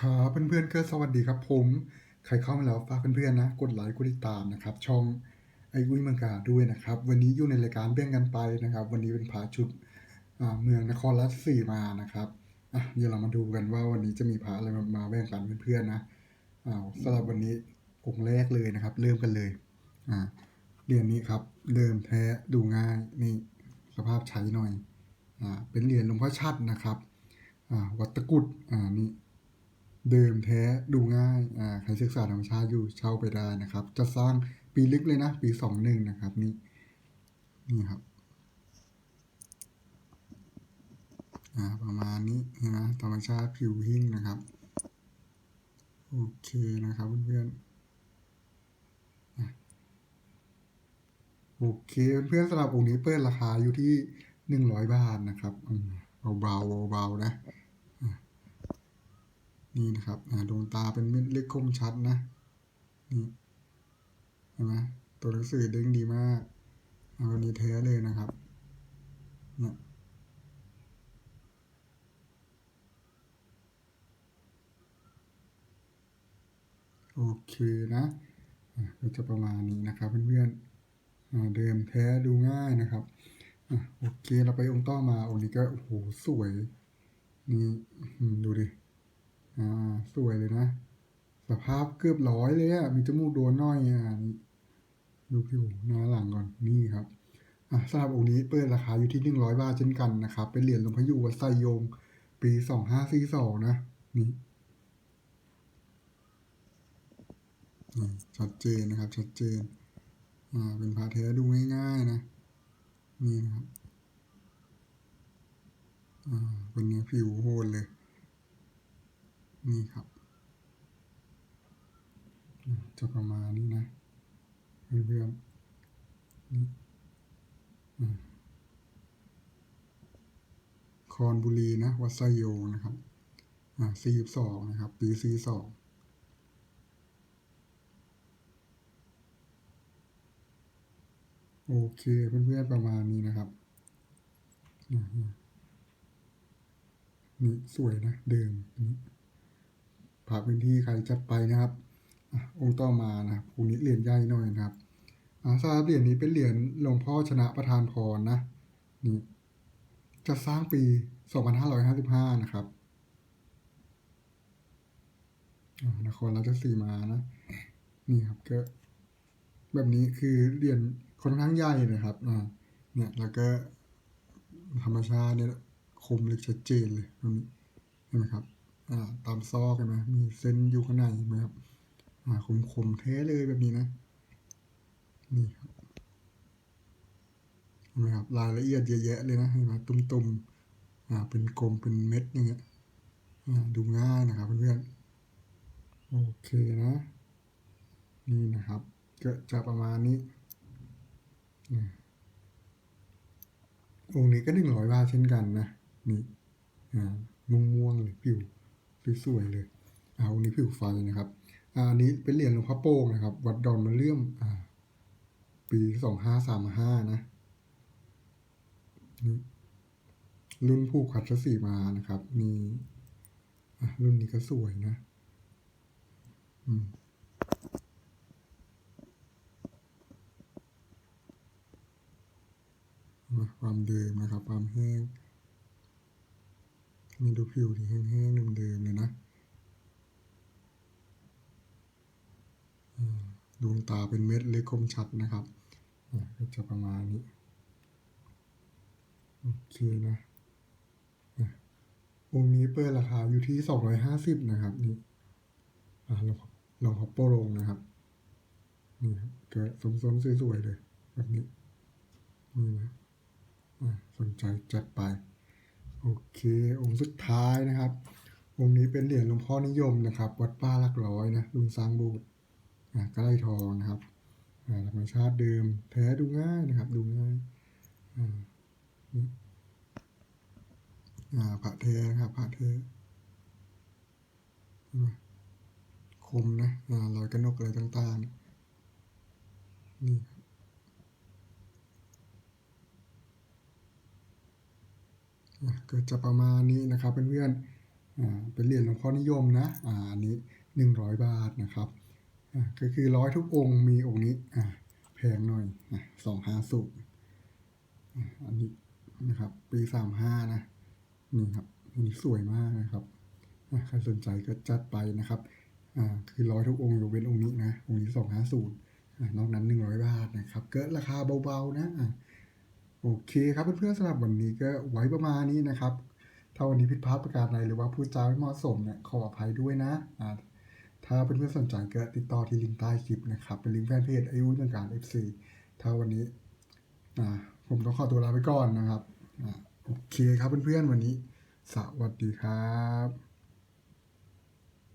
ครับเพื่อนๆก็สวัสดีครับผม ใครเข้ามาแล้วฝากเพื่อนๆนะ กดไลค์กดติดตามนะครับ ช่องไอ้อุ้ยมังกาด้วยนะครับ วันนี้อยู่ในรายการเบ่งกันไปนะครับ วันนี้เป็นพาชุดเมืองนครราชสีมานะครับอะเดี๋ยวเรามาดูกันว่าวันนี้จะมีพระอะไรมาแบ่งกันเพื่อนๆนะอ่าสำหรับวันนี้องค์แรกเลยนะครับ เริ่มกันเลยอ่าเหรียญนี้ครับเดิมแท้ดูง่ายนี่สภาพใช้หน่อยอ่าเป็นเหรียญหลวงพ่อชัดนะครับอ่าวัดตะกุดอ่านี่ เดิมแท้ดูง่ายอ่าใครศึกษาธรรมชาติอยู่เช่าไปได้นะครับ จะสร้างปีลึกเลยนะ ปีสองหนึ่งนะครับนี่นี่ครับอ่าประมาณนี้เห็นไหมธรรมชาติผิวหิ้งนะครับ โอเคนะครับเพื่อนๆโอเคเพื่อนๆสำหรับองค์นี้เปิดราคาอยู่ที่หนึ่งร้อยบาทนะครับอืมเบาๆเบาๆนะ นี่นะครับดวงตาเป็นเม็ดเล็กคมชัดนะนี่เห็นไหมตัวหนังสือเด้งดีมากอาวันนี้แท้เลยนะครับเนี่ยโอเคนะก็จะประมาณนี้นะครับเพื่อนๆเดิมแท้ดูง่ายนะครับอโอเคเราไปองค์ต่อมาองค์นี้ก็โอ้โหสวยนี่ดูดิ อ่าสวยเลยนะ สภาพเกือบร้อยเลยอะมีจมูกโดนน้อยอะนี่ดูผิวหน้าหลังก่อนนี่ครับอะสำหรับองค์นี้เปิดราคาอยู่ที่หนึ่งร้อยบาทเช่นกันนะครับ เป็นเหรียญหลวงพ่ออยู่วัดไซโยง ปีสองห้าสี่สองนะนี่ชัดเจนนะครับ ชัดเจนอ่าเป็นพระแท้ดูง่ายๆนะ นี่นะครับอ่าเป็นเนื้อผิวโหดเลย นี่ครับ จะประมาณนี้นะเพื่อนๆนี่อ่าคอนบุรีนะ วัดไซโยนะครับ อ่าสี่สองนะครับ ปีสี่สองโอเคเพื่อนๆประมาณนี้นะครับ นี่สวยนะ เดิมนี่ พาพื้นที่ใครจัดไปนะครับองค์ต่อมานะครับองค์นี้เหรียญใหญ่หน่อยนะครับอ่าทราบเหรียญนี้เป็นเหรียญหลวงพ่อชนะประธานพรนะนี่จะสร้างปี 2555 นะครับอ่านครราชสีมานะนี่ครับก็แบบนี้คือเหรียญค่อนข้างใหญ่นะครับอ่าเนี่ยแล้วก็ธรรมชาติเนี่ยคมลึกชัดเจนเลยตรงนี้เห็นไหมครับ ตามซอกเห็นไหมมีเส้นอยู่ข้างในเห็นไหมครับคมคมแท้เลยแบบนี้นะ นี่ครับเห็นไหมครับรายละเอียดเยอะแยะเลยนะเห็นไหมตุ่มๆอ่าเป็นกลมเป็นเม็ดอย่างเงี้ยดูง่ายนะครับเพื่อนๆโอเคนะ นี่นะครับ ก็จะประมาณนี้องค์นี้ก็หนึ่งร้อยบาทเช่นกันนะ นี่ม่วงๆเลยผิว สวยๆเลยอ่าองค์นี้ผิวไฟนะครับอ่าอันนี้เป็นเหรียญหลวงพ่อโป่งนะครับ วัดดอนมะเลื่อมอ่าปีสองห้าสามห้านะรุ่นผู้ขัดสีมานะครับนี่อะรุ่นนี้ก็สวยนะอืมความเดิมนะครับ ความแห้ง นี่ดูผิวที่แห้งๆเดิมๆเลยนะดวงตาเป็นเม็ดเล็กคมชัดนะครับก็จะประมาณนี้ โอเคนะองค์นี้เปิดราคาอยู่ที่สองร้อยห้าสิบนะครับ นี่ลองลองพับโปโรงนะครับ นี่ครับก็สมๆสวยๆเลย แบบนี้ นี่นะะสนใจจัดไป โอเค องค์สุดท้ายนะครับ องค์นี้เป็นเหรียญหลวงพ่อนิยมนะครับ วัดป้าลักร้อยนะรุ่นสร้างโบูตอะใกล้ทองนะครับอ่าธรรมชาติเดิม แท้ดูง่ายนะครับ ดูง่ายอ่าผ่าพระเทนะครับพระเทเห็นไหมคมนะอ่ารอยกระนกอะไรต่างๆนี่ครับ อะ ก็จะประมาณนี้นะครับเพื่อนๆเป็นเหรียญหลวงพ่อนิยมนะอันนี้หนึ่งร้อยบาทนะครับก็คือร้อยทุกองค์มีองค์นี้แพงหน่อยสองห้าสูอันนี้นะครับปีสามห้านะนี่ครับอันนี้สวยมากนะครับใครสนใจก็จัดไปนะครับคือร้อยทุกองค์ยกเว้นองค์นี้นะองค์นี้สองห้าสูนอกนั้นหนึ่งร้อยบาทนะครับ เกิดราคาเบาๆนะ โอเคครับเพื่อนๆสำหรับวันนี้ก็ไว้ประมาณนี้นะครับ ถ้าวันนี้ผิดพลาดประการใดหรือว่าพูดจาไม่เหมาะสมเนี่ยขออภัยด้วยนะอ่าถ้าเพื่อนๆสนใจก็ติดต่อที่ลิงก์ใต้คลิปนะครับ เป็นลิงก์แฟนเพจอายุเมืองการ FC ถ้าวันนี้อ่าผมต้องขอตัวลาไปก่อนนะครับอ่าโอเคครับเพื่อนๆวันนี้ สวัสดีครับ